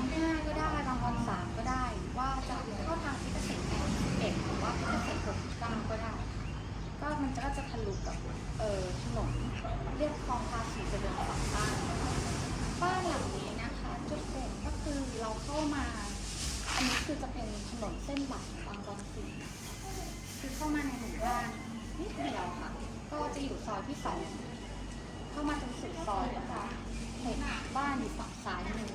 วันห้าก็ได้บางวันสามก็ได้ ว่าจะเข้าทางพิเกษเอ็ดหรือว่าพิเกษตรหกเก้าก็ได้ ก็มันก็จะทะลุกับเอ่อถนนเรียบคลองภาษีเจริญฝั่งใต้บ้านหลังนี้นะคะ จุดเด่นก็คือเราเข้ามาอันนี้คือจะเป็นถนนเส้นหลักบางกอกสีคือเข้ามาในหมู่บ้านนิดเดียวค่ะ ก็จะอยู่ซอยที่สองเข้ามาจนสุดซอยก็จะเห็นบ้านอยู่ฝั่งซ้ายมือ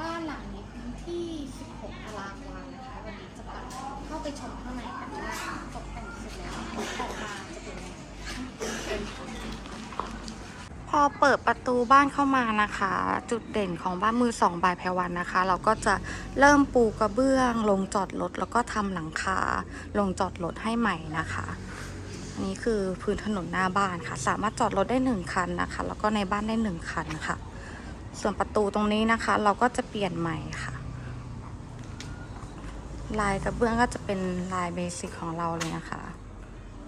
บ้านหลังนี้พื้นที่ 16ตารางวานะคะ วันนี้จะพาเข้าไปชมข้างในกันได้ค่ะตกแต่งเสร็จแล้วออกมาจะเป็นพอเปิดประตูบ้านเข้ามานะคะ จุดเด่นของบ้านมือสองบายแพรวันนะคะ เราก็จะเริ่มปูกระเบื้อง ลงจอดรถแล้วก็ทำหลังคา ลงจอดรถให้ใหม่นะคะอันนี้คือพื้นถนนหน้าบ้านค่ะ สามารถจอดรถได้หนึ่งคันนะคะ แล้วก็ในบ้านได้หนึ่งคันค่ะ ส่วนประตูตรงนี้นะคะ เราก็จะเปลี่ยนใหม่ค่ะ ลายกระเบื้องก็จะเป็นลายเบสิกของเราเลยนะคะ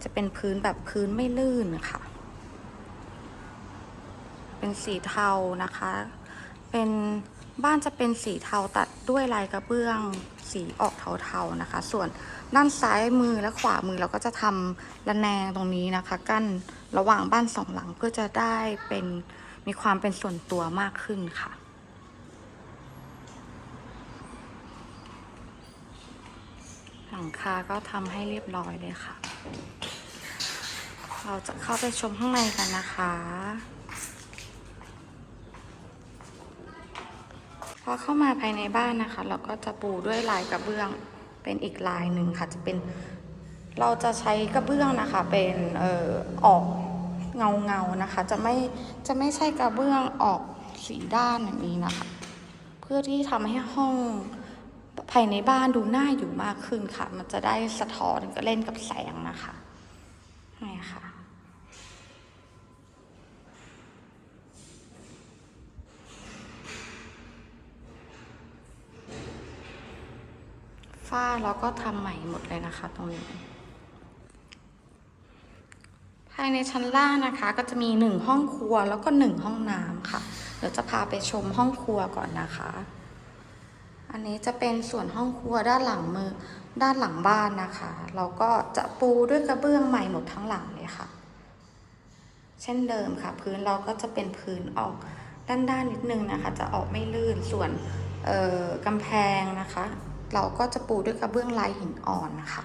จะเป็นพื้นแบบพื้นไม่ลื่นค่ะ เป็นสีเทานะคะ เป็นบ้านจะเป็นสีเทาตัดด้วยลายกระเบื้องสีออกเทาๆนะคะ ส่วนด้านซ้ายมือและขวามือเราก็จะทำระแนงตรงนี้นะคะ กั้นระหว่างบ้านสองหลังเพื่อจะได้เป็น มีความเป็นส่วนตัวมากขึ้นค่ะ หลังคาก็ทำให้เรียบร้อยเลยค่ะ เราจะเข้าไปชมข้างในกันนะคะพอเข้ามาภายในบ้านนะคะ เราก็จะปูด้วยลายกระเบื้องเป็นอีกลายหนึ่งค่ะ จะเป็นเราจะใช้กระเบื้องนะคะ เป็นเอ่อออก เงาเงานะคะ จะไม่จะไม่ใช่กระเบื้องออกสีด้านอย่างนี้นะคะ เพื่อที่ทำให้ห้องภายในบ้านดูน่าอยู่มากขึ้นค่ะ มันจะได้สะท้อนก็เล่นกับแสงนะคะนี่ค่ะฝ้าเราก็ทำใหม่หมดเลยนะคะตรงนี้ ในชั้นล่างนะคะ ก็จะมีหนึ่งห้องครัวแล้วก็หนึ่งห้องน้ำค่ะ เดี๋ยวจะพาไปชมห้องครัวก่อนนะคะ อันนี้จะเป็นส่วนห้องครัวด้านหลังมือด้านหลังบ้านนะคะเราก็จะปูด้วยกระเบื้องใหม่หมดทั้งหลังเลยค่ะ เช่นเดิมค่ะ พื้นเราก็จะเป็นพื้นออกด้านๆนิดนึงนะคะ จะออกไม่ลื่นส่วนกำแพงนะคะ เราก็จะปูด้วยกระเบื้องลายหินอ่อนนะคะ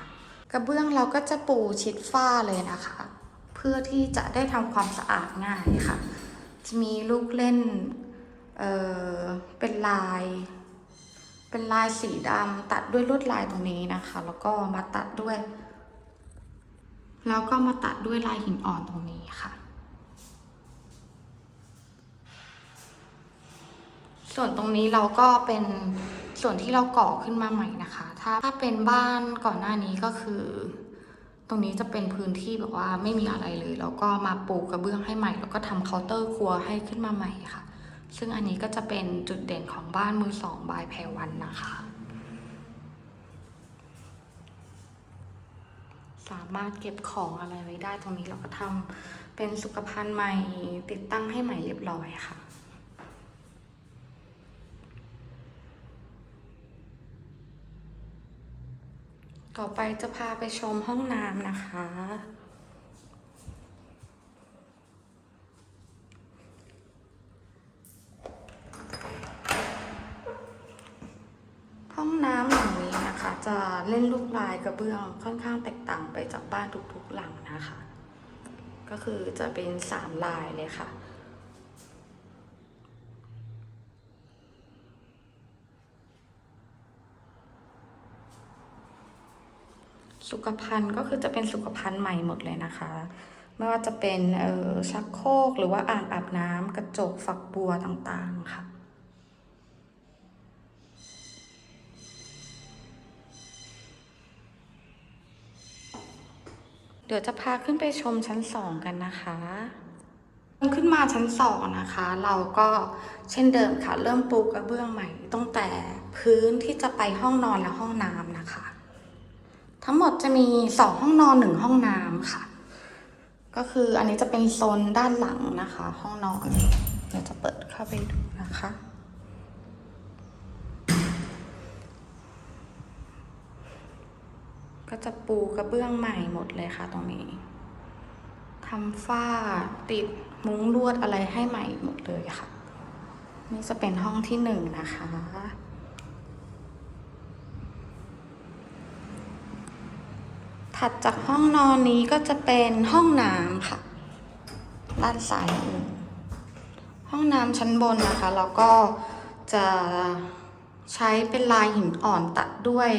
กระเบื้องเราก็จะปูชิดฝ้าเลยนะคะ พื่อที่จะได้ทำความสะอาดง่ายค่ะ จะมีลูกเล่นเอ่อเป็นลาย เป็นลายสีดำตัดด้วยลวดลายตรงนี้นะคะ แล้วก็มาตัดด้วย แล้วก็มาตัดด้วยลายหินอ่อนตรงนี้ค่ะ ส่วนตรงนี้เราก็เป็นส่วนที่เราก่อขึ้นมาใหม่นะคะ ถ้าถ้าเป็นบ้านก่อนหน้านี้ก็คือ รงนี้จะเป็นพื้นที่แบบว่าไม่มีอะไรเลย แล้วก็มาปูกระเบื้องให้ใหม่ แล้วก็ทำเคาน์เตอร์ครัวให้ขึ้นมาใหม่ค่ะ ซึ่งอันนี้ก็จะเป็นจุดเด่นของบ้านมือสองบายแพรวันนะคะ สามารถเก็บของอะไรไว้ได้ตรงนี้เราก็ทำเป็นสุขภัณฑ์ใหม่ติดตั้งให้ใหม่เรียบร้อยค่ะ ต่อไปจะพาไปชมห้องน้ำนะคะ ห้องน้ำหลังนี้นะคะ จะเล่นลูกลายกระเบื้องค่อนข้างแตกต่างไปจากบ้านทุกๆหลังนะคะ ก็คือจะเป็นสามลายเลยค่ะ สุขภัณฑ์ก็คือจะเป็นสุขภัณฑ์ใหม่หมดเลยนะคะ ไม่ว่าจะเป็นเออชักโครกหรือว่าอ่างอาบน้ำกระจกฝักบัวต่างๆค่ะเดี๋ยวจะพาขึ้นไปชมชั้นสองกันนะคะ ขึ้นมาชั้นสองนะคะ เราก็เช่นเดิมค่ะ เริ่มปูกระเบื้องใหม่ตั้งแต่พื้นที่จะไปห้องนอนและห้องน้ำนะคะ ทั้งหมดจะมีสองห้องนอนหนึ่งห้องน้ำค่ะ ก็คืออันนี้จะเป็นโซนด้านหลังนะคะ ห้องนอนเดี๋ยวจะเปิดเข้าไปดูนะคะ ก็จะปูกระเบื้องใหม่หมดเลยค่ะตรงนี้ทำฝ้าติดมุ้งลวดอะไรให้ใหม่หมดเลยค่ะ นี่จะเป็นห้องที่หนึ่งนะคะ ถัดจากห้องนอนนี้ก็จะเป็นห้องน้ำค่ะ ด้านซ้ายมือห้องน้ำชั้นบนนะคะแล้วก็จะใช้เป็นลายหินอ่อนตัดด้วย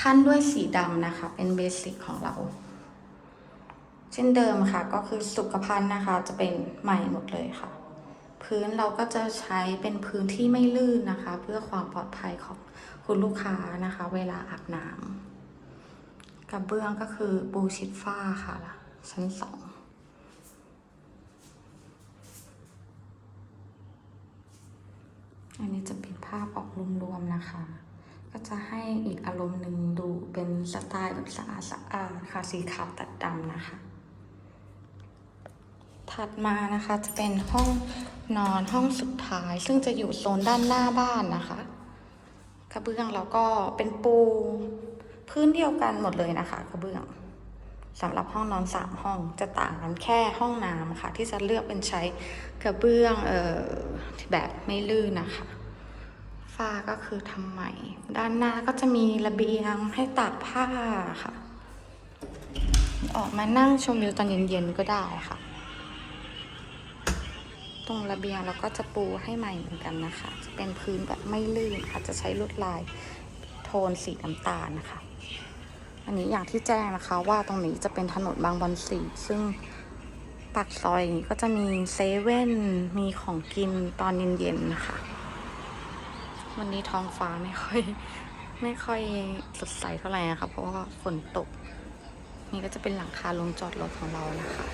ขั้นด้วยสีดำนะคะ เป็นเบสิกของเรา เช่นเดิมค่ะก็คือสุขภัณฑ์นะคะ จะเป็นใหม่หมดเลยค่ะ พื้นเราก็จะใช้เป็นพื้นที่ไม่ลื่นนะคะ เพื่อความปลอดภัยของคุณลูกค้านะคะ เวลาอาบน้ำ กระเบื้องก็คือปูชิดฝ้าค่ะ ชั้นสองอันนี้จะเป็นภาพออกรวมๆนะคะ ก็จะให้อีกอารมณ์หนึ่งดูเป็นสไตล์แบบสะอาดสะอาดค่ะสีขาวตัดดำนะคะ ถัดมานะคะจะเป็นห้องนอนห้องสุดท้าย ซึ่งจะอยู่โซนด้านหน้าบ้านนะคะ กระเบื้องแล้วก็เป็นปู พื้นเดียวกันหมดเลยนะคะกระเบื้องสำหรับห้องนอนสามห้องจะต่างกันแค่ห้องน้ำค่ะ ที่จะเลือกเป็นใช้กระเบื้องเอ่อแบบไม่ลื่นนะคะฝ้าก็คือทำใหม่ ด้านหน้าก็จะมีระเบียงให้ตากผ้าค่ะ ออกมานั่งชมวิวตอนเย็นๆก็ได้ค่ะ ตรงระเบียงเราก็จะปูให้ใหม่เหมือนกันนะคะ จะเป็นพื้นแบบไม่ลื่นค่ะจะใช้ลวดลายโทนสีน้ำตาลนะคะ อันนี้อย่างที่แจ้งนะคะว่าตรงนี้จะเป็นถนนบางบอนสีซึ่งปากซอยนี้ก็จะมีเซเว่นมีของกินตอนเย็นๆนะคะ วันนี้ท้องฟ้าไม่ค่อย ไม่ค่อยสดใสเท่าไหร่นะคะเพราะว่าฝนตก นี่ก็จะเป็นหลังคาลงจอดรถของเรานะคะ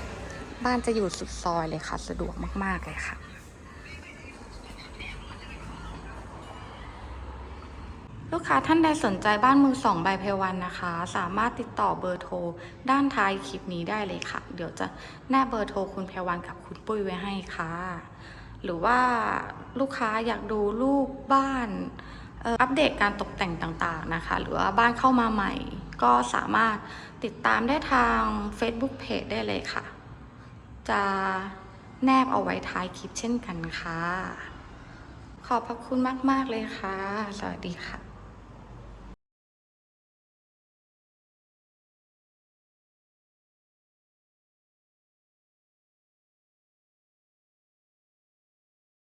บ้านจะอยู่สุดซอยเลยค่ะ สะดวกมากๆเลยค่ะ ลูกค้าท่านใดสนใจบ้านมือสองใบเพวันนะคะ สามารถติดต่อเบอร์โทรด้านท้ายคลิปนี้ได้เลยค่ะ เดี๋ยวจะแนบเบอร์โทรคุณเพวันกับคุณปุ้ยไว้ให้ค่ะ หรือว่าลูกค้าอยากดูรูปบ้านอัปเดตการตกแต่งต่างๆนะคะ หรือว่าบ้านเข้ามาใหม่ ก็สามารถติดตามได้ทาง Facebook Page ได้เลยค่ะ จะแนบเอาไว้ท้ายคลิปเช่นกันค่ะ ขอบพระคุณมาก ๆ เลยค่ะ สวัสดีค่ะ